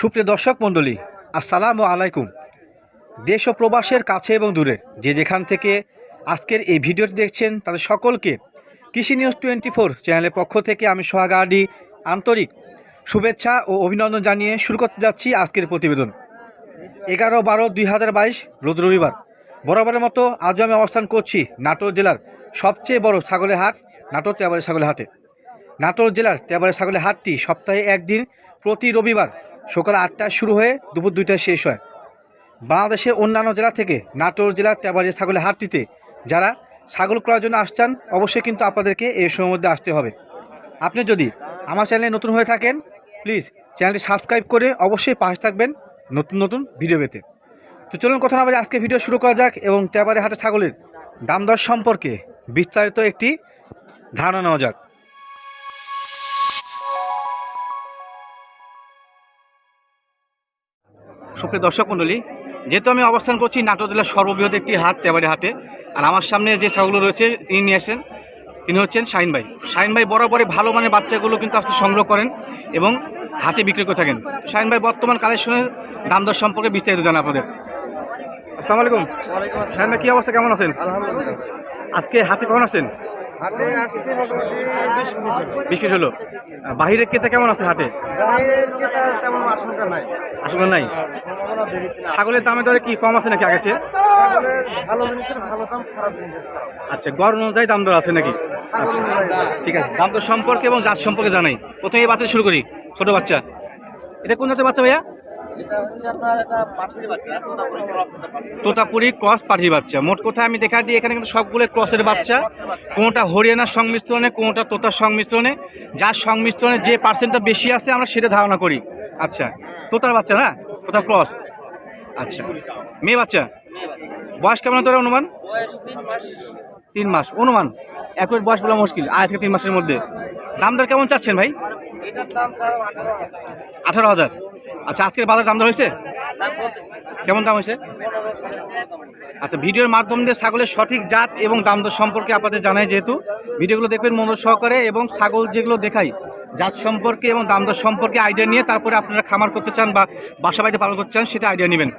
সুপ্রিয় দর্শক মণ্ডলী, আসসালামু আলাইকুম। দেশ ও প্রবাসের কাছে এবং দূরে যে যেখান থেকে আজকের এই ভিডিওটি দেখছেন, তাদের সকলকে কৃষি নিউজ টোয়েন্টি ফোর চ্যানেলের পক্ষ থেকে আমি সোহাগাডি আন্তরিক শুভেচ্ছা ও অভিনন্দন জানিয়ে শুরু করতে যাচ্ছি আজকের প্রতিবেদন। এগারো বারো দুই হাজার বাইশ, রোজ রবিবার। বরাবরের মতো আজও আমি অবস্থান করছি নাটোর জেলার সবচেয়ে বড় ছাগলের হাট, নাটোর তেবারে ছাগলের হাটে। নাটোর জেলার তেবারে ছাগলের হাটটি সপ্তাহে একদিন প্রতি রবিবার সকাল আটটায় শুরু হয়ে দুপুর দুইটায় শেষ হয়। বাংলাদেশের অন্যান্য জেলা থেকে নাটোর জেলার তেবারে ছাগলের হাটটিতে যারা ছাগল ক্রয়ের জন্য আসছেন, অবশ্যই কিন্তু আপনাদেরকে এই সময়ের মধ্যে আসতে হবে। আপনি যদি আমার চ্যানেলে নতুন হয়ে থাকেন প্লিজ চ্যানেলটি সাবস্ক্রাইব করে অবশ্যই পাশে থাকবেন নতুন নতুন ভিডিও পেতে। তো চলুন কথা না বলে আজকে ভিডিও শুরু করা যাক এবং তেবারে হাটে ছাগলের দাম দর সম্পর্কে বিস্তারিত একটি ধারণা নেওয়া যাক। সুপ্রিয় দর্শক মণ্ডলী যেহেতু আমি অবস্থান করছি নাটোর জেলার সর্ববৃহৎ একটি হাট তেবারি হাটে আর আমার সামনে যে ছাগলগুলো রয়েছে তিনি নিয়ে আসেন তিনি হচ্ছেন শাহিন ভাই। শাহিন ভাই বরাবরই ভালো মানের বাচ্চাগুলো কিন্তু আপনি সংগ্রহ করেন এবং হাটে বিক্রি করে থাকেন। শাহিন ভাই বর্তমান কালেকশনের দাম দর সম্পর্কে বিস্তারিত জানা আপনাদের। আসসালামু আলাইকুম। শাহিন ভাই কী অবস্থা? কেমন আছেন? আলহামদুলিল্লাহ। আজকে হাটে কখন আসছেন? হাটে আসছি মোটামুটি বিশ মিনিট হলো। বিশ মিনিট হলো। বাহিরের ক্রেতা কেমন আছে হাটে? গাড়ির ক্রেতার তেমন আশঙ্কা নাই। আসলে নাই? ছাগলের দামে দরে কি কম আছে নাকি আগে চেয়ে? ভালো জিনিসের ভালো দাম খারাপ জিনিসের আচ্ছা গড় অনুযায়ী দাম দর আছে নাকি? ছাগল ঠিক আছে। দাম দর সম্পর্কে এবং জাত সম্পর্কে জানাই। প্রথমে এই বাচ্চা শুরু করি ছোট বাচ্চা। এটা কোন জাতের বাচ্চা ভাইয়া? এটা হচ্ছে আপনার একটা পাঠির বাচ্চা তোতাপুরি ক্রস এটা পাঠি তোতাপুরি ক্রস পাঠির বাচ্চা। মোট কথা আমি দেখা দিই এখানে কিন্তু সবগুলো ক্রসের বাচ্চা। কোনোটা হরিয়ানার সংমিশ্রণে কোনোটা তোতার সংমিশ্রণে। যার সংমিশ্রণে যে পার্সেন্টটা বেশি আছে আমরা সেটা ধারণা করি। আচ্ছা তোতার বাচ্চা না? তোতার ক্রস আচ্ছা মেয়ে বাচ্চা? বয়স কেমন তোর অনুমান? তিন মাস। অনুমান একই বয়স বলা মুশকিল। আজ থেকে তিন মাসের মধ্যে। দাম দর কেমন চাচ্ছেন ভাই? আঠারো হাজার। আচ্ছা আজকের বাজার দাম হয়েছে? কেমন দাম হয়েছে? আচ্ছা ভিডিওর মাধ্যম দিয়ে ছাগলের সঠিক জাত এবং দাম দর সম্পর্কে আপনাদের জানাই যেহেতু। ভিডিওগুলো দেখবেন মন সহকারে এবং ছাগল যেগুলো দেখাই, জাত সম্পর্কে এবং দাম দর সম্পর্কে আইডিয়া নিয়ে তারপরে আপনারা খামার করতে চান বা বাসা বাড়িতে পালন করতে চান, সেটা আইডিয়া নেবেন।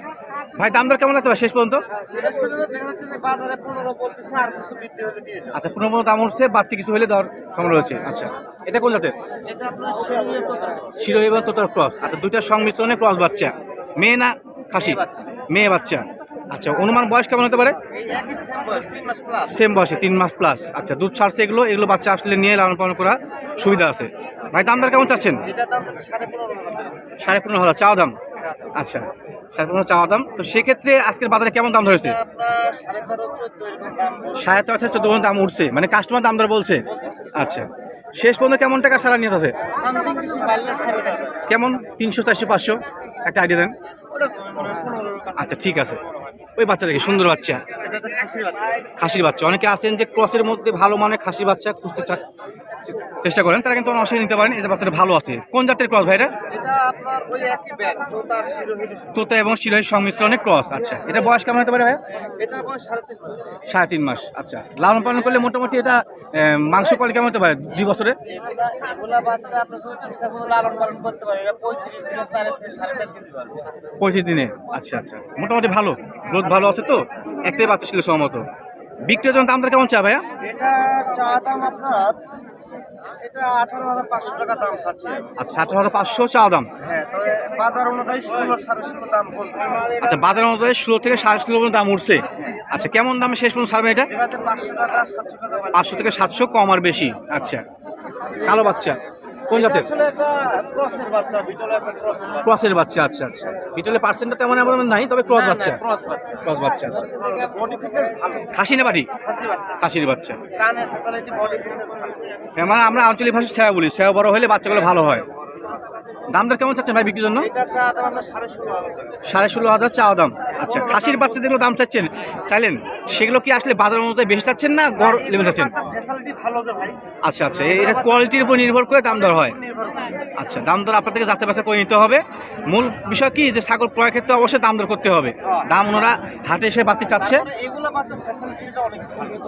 ভাই দাম দর কেমন লাগতে পারে শেষ পর্যন্ত? পনেরো আচ্ছা পুরো দাম উঠছে বাড়তি কিছু হলে দর সম্ভব রয়েছে। আচ্ছা এটা কোন জাতের? শিরোহী এবং তোতার। ক্রস। আচ্ছা দুইটার সংমিশ্রণে ক্রস বাচ্চা। মেয়ে না খাসি? মেয়ে বাচ্চা। আচ্ছা অনুমান বয়স কেমন হতে পারে? সেম বয়স তিন মাস প্লাস আচ্ছা দুধ ছাড়ছে এগুলো এগুলো বাচ্চা আসলে নিয়ে লালন পালন করা সুবিধা আছে। ভাই দাম দর কেমন চাচ্ছেন? হচ্ছে সাড়ে পনেরো হাজার পনেরো চাওয়া দাম? আচ্ছা সাড়ে পনেরো চাওয়া দাম। তো সেক্ষেত্রে আজকের বাজারে কেমন দাম ধরেছে? সাড়ে তেরো থেকে চোদ্দ পর্যন্ত দাম উঠছে মানে কাস্টমার দাম দর বলছে। আচ্ছা শেষ পর্যন্ত কেমন টাকা সারা নিয়ে আছে? কেমন? তিনশো, চারশো, পাঁচশো, একটা আইডিয়া দেন। আচ্ছা ঠিক আছে। ওই বাচ্চা দেখি, সুন্দর বাচ্চা। খাসির বাচ্চা। অনেকে আছেন যে ক্রসের মধ্যে ভালো মানে খাসির বাচ্চা খুঁজতে চা- চেষ্টা করেন তারা কিন্তু অবশ্যই নিতে পারেন। যে বাচ্চাটা ভালো আছে। কোন জাতের ক্রস ভাইরা? এটা তোতা এবং শিরোহের সংমিশ্রণে ক্রস আচ্ছা। এটা বয়স কেমন হতে পারে ভাই সাড়ে তিন মাস। আচ্ছা। লালন পালন করলে মোটামুটি এটা মাংস কল কেমন হতে পারে দুই বছরে? এটা পঁয়ত্রিশ দিনে আচ্ছা আচ্ছা। মোটামুটি ভালো গ্রোথ ভালো আছে তো? একটাই বাচ্চা ছিল সম্ভবত। বিক্রির জন্য দামটা কেমন চা ভাইয়া? এটা চা দাম আপনার এটা আঠারো হাজার পাঁচশো টাকা দাম চাচ্ছি আচ্ছা আঠারো হাজার পাঁচশো চা দাম? হ্যাঁ তবে বাজার অনুযায়ী ষোলো সাড়ে ষোলো দাম বলতে আচ্ছা বাজার অনুযায়ী ষোলো থেকে সাড়ে ষোলো পর্যন্ত দাম উঠছে। আচ্ছা কেমন দামে শেষ পর্যন্ত ছাড়বে এটা। পাঁচশো থেকে সাতশো কম আর বেশি। আচ্ছা কালো বাচ্চা। কোন জাতের? ক্রসের বাচ্চা আচ্ছা আচ্ছা। ভিতরে পার্সেন্টটা তেমন এমন নাই তবে ক্রস বাচ্চা। ক্রস বাচ্চা। আচ্ছা। বডি খাসি না বাড়ি? খাসির বাচ্চা। হ্যাঁ, মানে আমরা আঞ্চলিক ভাষায় ছায়া বলি ছায়া বড় হলে বাচ্চাগুলো ভালো হয়। দাম দর কেমন চাচ্ছেন ভাই বিক্রির জন্য? সাড়ে ষোলো হাজার চাওয়া দাম। আচ্ছা খাসির বাচ্চা যেগুলো দাম চাচ্ছেন। চাইলেন সেগুলো কি আসলে বাজার অনুযায়ী বেশি চাচ্ছেন না গড় লেভেল চাচ্ছেন? আচ্ছা আচ্ছা এটা কোয়ালিটির উপর নির্ভর করে দাম দর হয়। আচ্ছা দাম দর আপনার থেকে যাচাই বাছাই করে নিতে হবে। মূল বিষয় কি যে ছাগল ক্রয় ক্ষেত্রে অবশ্যই দাম দর করতে হবে। দাম ওনারা হাটে এসে বাড়তে চাচ্ছে।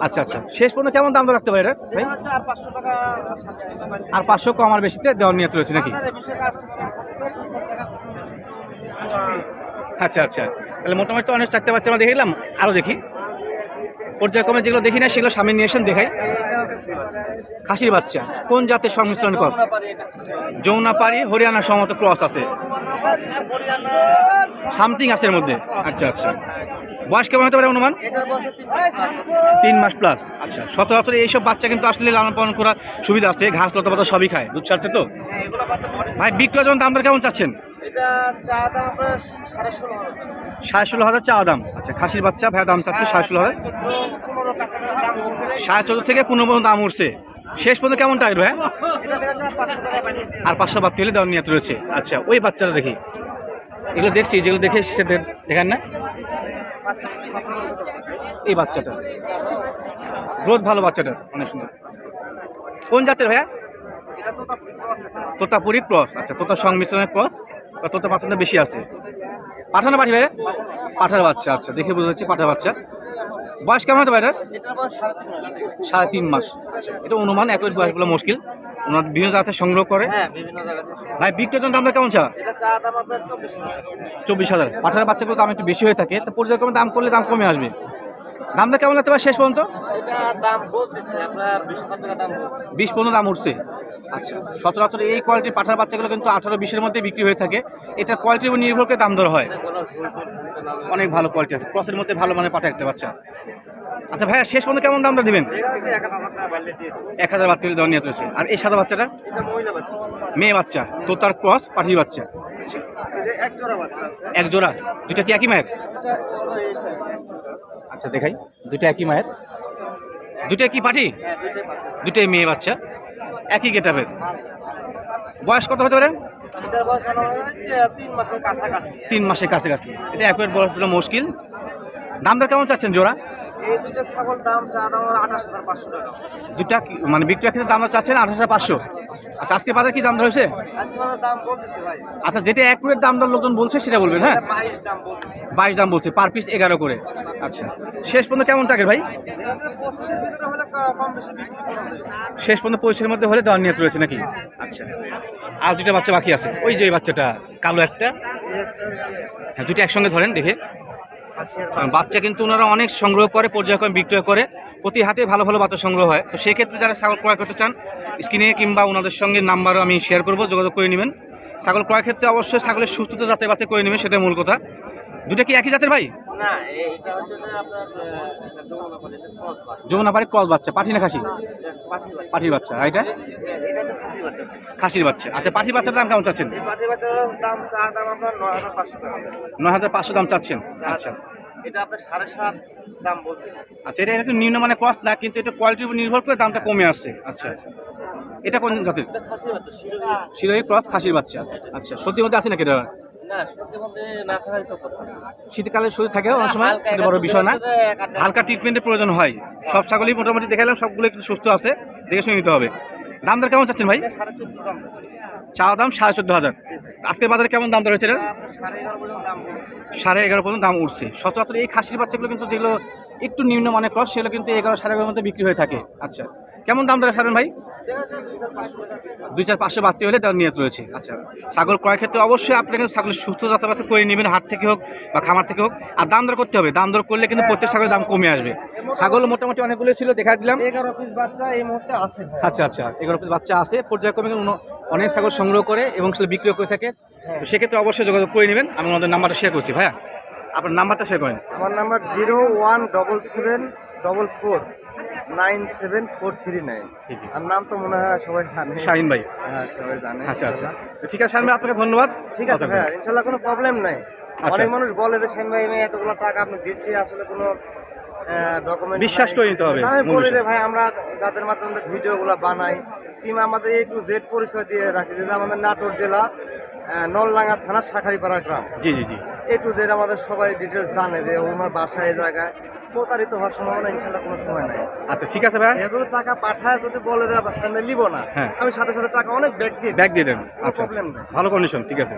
আচ্ছা আচ্ছা শেষ পর্যন্ত কেমন দাম দর রাখতে পারে এটা ভাই? আর পাঁচশো কম আর বেশিতে দেওয়ার নিয়ত রয়েছে নাকি? আচ্ছা আচ্ছা। তাহলে মোটামুটি তো অনেক চারটে বাচ্চা আমরা দেখলাম আরও দেখি। পর্যায়ক্রমে যেগুলো দেখি না সেগুলো সামনে নিয়ে এসে দেখাই। খাসির বাচ্চা। কোন জাতের সংমিশ্রণ কর? যৌনাপাড়ি হরিয়ানা সমত ক্রস আছে। সামথিং আছে এর মধ্যে। আচ্ছা আচ্ছা। বয়স কেমন হতে পারে অনুমান? তিন মাস প্লাস আচ্ছা সচরাচর এইসব বাচ্চা কিন্তু আসলে লালন পালন করার সুবিধা আছে। ঘাস, লতা পাতা সবই খায়। দুধ ছাড়ছে তো। ভাই বিক্রয় যখন দাম কেমন চাচ্ছেন। সাড়ে ষোলো হাজার। চা দাম। আচ্ছা খাসির বাচ্চা ভাই দাম চাচ্ছে সাড়ে ষোলো হাজার। সাড়ে চোদ্দ থেকে পনেরো পর্যন্ত দাম উঠছে। শেষ পর্যন্ত কেমন ভাই? টাকা পাঠিয়ে আর পাঁচশো বাদ হলে দেওয়ার নিয়ত রয়েছে। আচ্ছা ওই বাচ্চাটা দেখি। এগুলো দেখছি, যেগুলো দেখে সে দেখেন না। এই বাচ্চাটা। গ্রোথ ভালো বাচ্চাটা, অনেক সুন্দর। কোন জাতের ভাইয়া? তোতাপুরি ক্রস। আচ্ছা তোতার সংমিশ্রণের ক্রস। বা তোতা বাচ্চাটা বেশি আছে। পাঠানো পাঠি ভাইয়া? পাঠার বাচ্চা আচ্ছা দেখে বুঝতে পারছি পাঠার বাচ্চা। বয়স কেমন হতে পারে বয়স সাড়ে তিন মাস। এটা অনুমান একই বয়সগুলো মুশকিল। ওনার বিভিন্ন জায়গা সংগ্রহ করে। হ্যাঁ বিভিন্ন জায়গাতে ভাই বিক্রেতার দামটা কেমন চা? চব্বিশ হাজার আঠারো পাঠার বাচ্চাগুলো দাম একটু বেশি হয়ে থাকে। তো পর্যায়ক্রমে দাম করলে দাম কমে আসবে। দামটা কেমন লাগতে পারে শেষ পর্যন্ত? বিশ টাকা দাম পর্যন্ত দাম উঠছে। আচ্ছা। সচরাচর এই কোয়ালিটির পাঠার বাচ্চাগুলো কিন্তু আঠারো বিশের মধ্যে বিক্রি হয়ে থাকে। এটা কোয়ালিটির উপর নির্ভর করে দাম দর হয়। অনেক ভালো কোয়ালিটি আছে। ক্রসের মধ্যে ভালো মানে পাঠা একটা বাচ্চা আচ্ছা ভাইয়া শেষ পর্যন্ত কেমন দামটা দিবেন? এক হাজার। বাচ্চা দেওয়ার নিয়ত রয়েছে আর এই সাদা বাচ্চাটা? মেয়ে বাচ্চা। তো তার ক্রস পাঠির বাচ্চা। এক জোড়া দুইটা কি একই মায়ের? আচ্ছা দেখাই। দুইটা একই মায়ের? দুটো কি পাঠি? দুটোই দুইটাই মেয়ে বাচ্চা। একই গেটাপের? বয়স কত হতে পারে? তিন মাসের কাছাকাছি। এটা একবার বয়স মুশকিল। দাম দর কেমন চাচ্ছেন জোড়া? এই দুইটা ছাগল দাম চা দাম আঠাশ হাজার পাঁচশো টাকা। দুটা কি- মানে বিক্রয় ক্ষেত্রে দাম দর চাচ্ছেন আঠাশ হাজার পাঁচশো? আচ্ছা আজকে বাজার কি দাম ভাই। আচ্ছা যেটা অ্যাকুরেট দাম দর লোকজন বলছে সেটা বলবেন হ্যাঁ? বাইশ দাম বলছে পার পিস এগারো করে। আচ্ছা শেষ পর্যন্ত কেমন ভাই? শেষ পর্যন্ত মধ্যে হলে দেওয়ার নিয়ত রয়েছে নাকি? আচ্ছা আর দুটো বাচ্চা বাকি আছে। ওই যে ওই বাচ্চাটা কালো একটা। হ্যাঁ দুটো একসঙ্গে ধরেন দেখে। বাচ্চা কিন্তু ওনারা অনেক সংগ্রহ করে পর্যায়ক্রমে বিক্রয় করে। প্রতি হাতে ভালো ভালো বাচ্চা সংগ্রহ হয়। তো সেক্ষেত্রে যারা ছাগল ক্রয় করতে চান স্ক্রিনে কিংবা ওনাদের সঙ্গে নাম্বারও আমি শেয়ার করব যোগাযোগ করে নেবেন। ছাগল ক্রয় ক্ষেত্রে অবশ্যই ছাগলের সুস্থতা যাতে বাতে করে নেবেন সেটা মূল কথা। দুটো কি একই জাতের ভাই? যমুনা বাড়ির ক্রস বাচ্চা। পাঠি না খাসি? পাঠির বাচ্চা। পাঠির এটা? খাসির বাচ্চা। আচ্ছা পাঠি বাচ্চার দাম কেমন চাচ্ছেন? পাঠির নয় হাজার পাঁচশো দাম চাচ্ছেন? আচ্ছা। এটা আপনার সাড়ে সাত দাম বলতেছে। আচ্ছা এটা একটু নিম্নমানের কস্ট না কিন্তু এটা কোয়ালিটির উপর নির্ভর করে দামটা কমে আসছে। আচ্ছা। এটা কোন জাতের শিরোহী। ক্রস খাসির বাচ্চা। আচ্ছা সত্যি মধ্যে আছে নাকি এটা? শীতকালে শুরু থাকে অনেক সময় এটা বড় বিষয় না। হালকা ট্রিটমেন্টের প্রয়োজন হয়। সব ছাগলই মোটামুটি দেখালাম সবগুলো একটু সুস্থ আছে দেখে শুনে নিতে হবে। দাম দর কেমন চাচ্ছেন ভাই? চা দাম সাড়ে চোদ্দ হাজার। আজকের বাজারে কেমন দাম দর হয়েছে সাড়ে এগারো পর্যন্ত দাম উঠছে। সচরাচর এই খাসির বাচ্চাগুলো কিন্তু যেগুলো একটু নিম্ন মানের ক্রস সেগুলো কিন্তু এগারো সাড়ে এগারোর মধ্যে বিক্রি হয়ে থাকে। আচ্ছা। কেমন দাম সারেন ভাই? দুই চার পাঁচশো হয়। বাড়তি হলে তার নিয়ত রয়েছে। আচ্ছা ছাগল ক্রয় ক্ষেত্রে অবশ্যই আপনি কিন্তু ছাগলের সুস্থ যাতায়াত করে নেবেন হাট থেকে হোক বা খামার থেকে হোক। আর দাম দর করতে হবে। দাম দর করলে কিন্তু প্রত্যেক ছাগলের দাম কমে আসবে। ছাগল মোটামুটি অনেকগুলো ছিল দেখা দিলাম। এগারো পিস বাচ্চা এই মুহূর্তে আছে। আচ্ছা আচ্ছা এগারো পিস বাচ্চা আছে। পর্যায়ক্রমে কিন্তু অনেক ছাগল সংগ্রহ করে এবং সেগুলো বিক্রি করে থাকে। সেক্ষেত্রে অবশ্যই যোগাযোগ করে নেবেন। আমি ওনাদের নাম্বারটা শেয়ার করছি ভাইয়া। আপনার নাম্বারটা শেয়ার করেন। আমার number zero one double seven double four. Nine seven four three nine. আর নাম তো মনে হয় সবাই জানে। শাহিন ভাই। হ্যাঁ সবাই জানে আচ্ছা আচ্ছা। ঠিক আছে শাহিন ভাই আপনাকে ধন্যবাদ। ঠিক আছে ইনশাল্লাহ কোনো প্রবলেম নাই। আচ্ছা। অনেক মানুষ বলে যে সেন ভাই আমি এতগুলো টাকা আপনি দিচ্ছি আসলে কোনো ডকুমেন্ট বিশ্বাস করে নিতে হবে, আমি বলি যে ভাই আমরা যাদের মাধ্যমে ভিডিওগুলো বানাই কিংবা আমাদের এ টু জেড পরিচয় দিয়ে রাখি। যে আমাদের নাটোর জেলা নলডাঙ্গা থানা শাখারিপাড়া গ্রাম। জি জি জি। এ টু জেড আমাদের সবাই ডিটেলস জানে যে ওনার বাসায় এই জায়গায়। প্রতারিত হওয়ার সম্ভাবনা ইনশাল্লাহ কোনো সময় নাই। আচ্ছা ঠিক আছে ভাই। এত টাকা পাঠায় যদি বলে যে সামনে আমি নিব না হ্যাঁ। আমি সাথে সাথে টাকা অনেক ব্যাগ দিয়ে ব্যাগ দিয়ে দেন আচ্ছা problem ভালো কন্ডিশন ঠিক আছে।